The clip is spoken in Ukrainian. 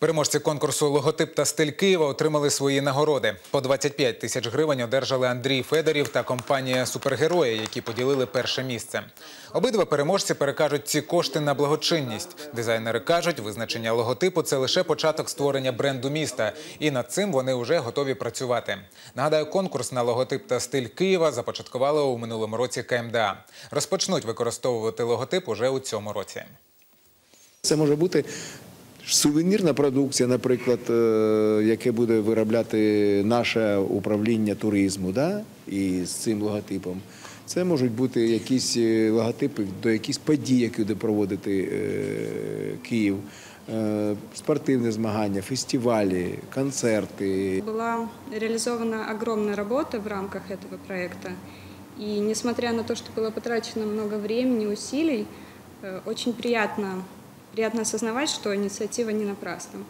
Переможці конкурсу Логотип та стиль Києва отримали свої нагороди. По 25 тисяч гривень одержали Андрій Федорів та компанія Супергерої, які поділили перше місце. Обидва переможці перекажуть ці кошти на благочинність. Дизайнери кажуть, визначення логотипу це лише початок створення бренду міста, і над цим вони вже готові працювати. Нагадаю, конкурс на логотип та стиль Києва започаткували у минулому році КМДА. Розпочнуть використовувати логотип уже у цьому році. Це може бути сувенірна продукція, наприклад, е, яке буде виробляти наше управління туризму, да? і з цим логотипом. Це можуть бути якісь е, логотипи до якихось подій, які буде проводити е, Київ, е, спортивні змагання, фестивалі, концерти. Была реализована огромная работа в рамках этого проекта. И несмотря на то, что было потрачено много времени, усилий, э, очень приятно, приятно осознавать, что инициатива не напрасна.